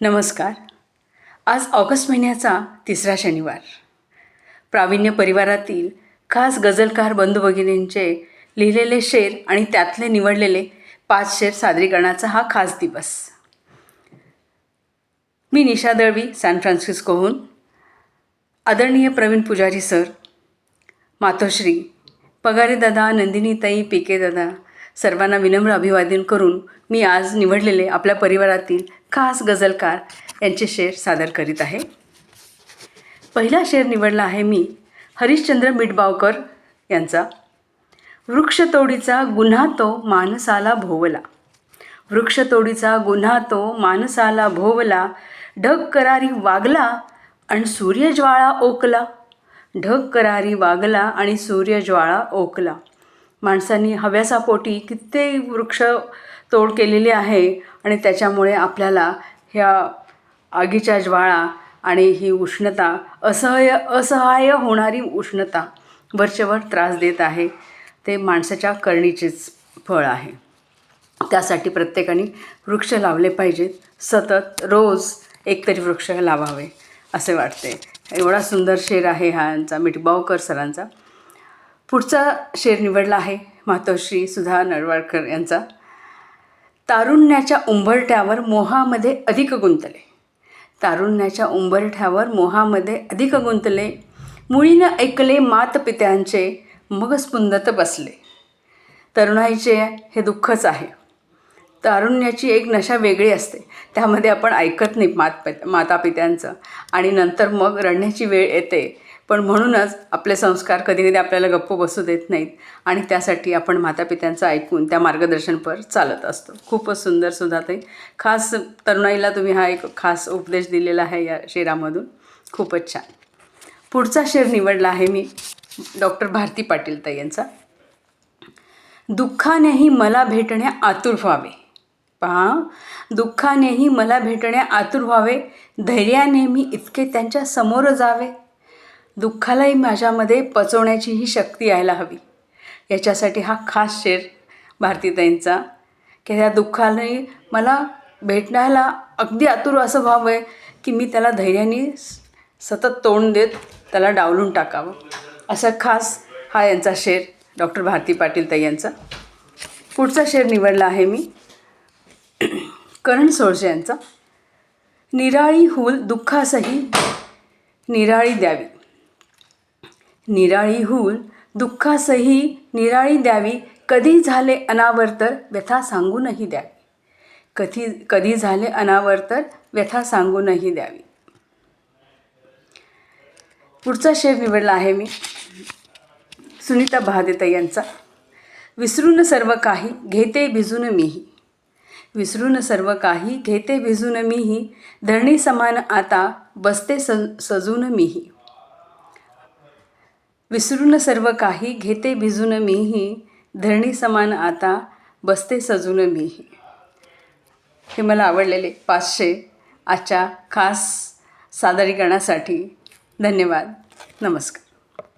नमस्कार. आज ऑगस्ट महिन्याचा तिसरा शनिवार. प्रावीण्य परिवारातील खास गझलकार बंधू भगिनींचे लिहिलेले शेर आणि त्यातले निवडलेले पाच शेर सादरीकरणाचा हा खास दिवस. मी निशा दळवी सॅन फ्रान्सिस्कोहून. आदरणीय प्रवीण पुजारी सर मातोश्री पगारे दादा नंदिनीताई पिके दादा सर्वांना विनम्र अभिवादन करून मी आज निवडलेले आपल्या परिवारातील खास गझलकार यांचे शेर सादर करीत आहे. पहिला शेर निवडला आहे मी हरिश्चंद्र मिटबावकर यांचा. वृक्षतोडीचा गुन्हा तो माणसाला भोवला. वृक्षतोडीचा गुन्हा तो माणसाला भोवला. ढग करारी वागला आणि सूर्यज्वाळा ओकला. ढग करारी वागला आणि सूर्यज्वाळा ओकला. माणसांनी हव्यासापोटी कित्येक वृक्ष तोड केलेली आहे आणि त्याच्यामुळे आपल्याला ह्या आगीच्या ज्वाळा आणि ही उष्णता असह्य असहाय्य होणारी उष्णता वरचेवर त्रास देत आहे. ते माणसाच्या करणीचेच फळ आहे. त्यासाठी प्रत्येकाने वृक्ष लावले पाहिजेत. सतत रोज एकतरी वृक्ष लावावे असे वाटते. एवढा सुंदर शेर आहे हा यांचा मिठबावकर सरांचा. पुढचा शेर निवडला आहे मातोश्री सुधा नरवाडकर यांचा. तारुण्याच्या उंबरठ्यावर मोहामध्ये अधिक गुंतले. तारुण्याच्या उंबरठ्यावर मोहामध्ये अधिक गुंतले. मुळीनं ऐकले मातपित्यांचे मग स्पुंदत बसले. तरुणाईचे हे दुःखच आहे. तारुण्याची एक नशा वेगळी असते. त्यामध्ये आपण ऐकत नाही मात मातापित्यांचं. आणि नंतर मग रडण्याची वेळ येते. पण म्हणूनच आपले संस्कार कधी कधी आपल्याला गप्प बसू देत नाहीत आणि त्यासाठी आपण मातापित्यांचं ऐकून त्या मार्गदर्शनपर चालत असतो. खूपच सुंदर सुद्धा ते खास तरुणाईला तुम्ही हा एक खास उपदेश दिलेला आहे या शेरामधून. खूपच छान. पुढचा शेर निवडला आहे मी डॉक्टर भारती पाटील ताई यांचा. दुःखानेही मला भेटणे आतुर व्हावे. पहा दुःखानेही मला भेटणे आतुर व्हावे. धैर्याने मी इतके त्यांच्यासमोर जावे. दुःखालाही माझ्यामध्ये पचवण्याची ही शक्ती यायला हवी. याच्यासाठी हा खास शेर भारतीताईंचा. की त्या दुःखाने मला भेटण्याला अगदी आतुर असं व्हावं आहे की मी त्याला धैर्याने सतत तोंड देत त्याला डावलून टाकावं. असा खास हा यांचा शेर डॉक्टर भारती पाटील ताई यांचा. पुढचा शेर निवडला आहे मी. करण सोळसे यांचा. निराळी हूल दुःखासही निराळी द्यावी. निराळी हूल दुःखासही निराळी द्यावी. कधी झाले अनावर्तर व्यथा सांगूनही द्यावी. कधी कधी झाले अनावर्तर व्यथा सांगूनही द्यावी. पुढचा शेर निवडला आहे मी. सुनीता बहादेता यांचा. विसरून सर्व काही घेते भिजून मीही. विसरून सर्व काही घेते भिजून मीही. धरणी समान आता बसते स सजून मीही. विसरून सर्व काही घेते भिजून मीही धरणी समान आता बसते सजून मीही. हे मला आवडलेले पाचशे आजच्या खास सादरीकरणासाठी धन्यवाद. नमस्कार.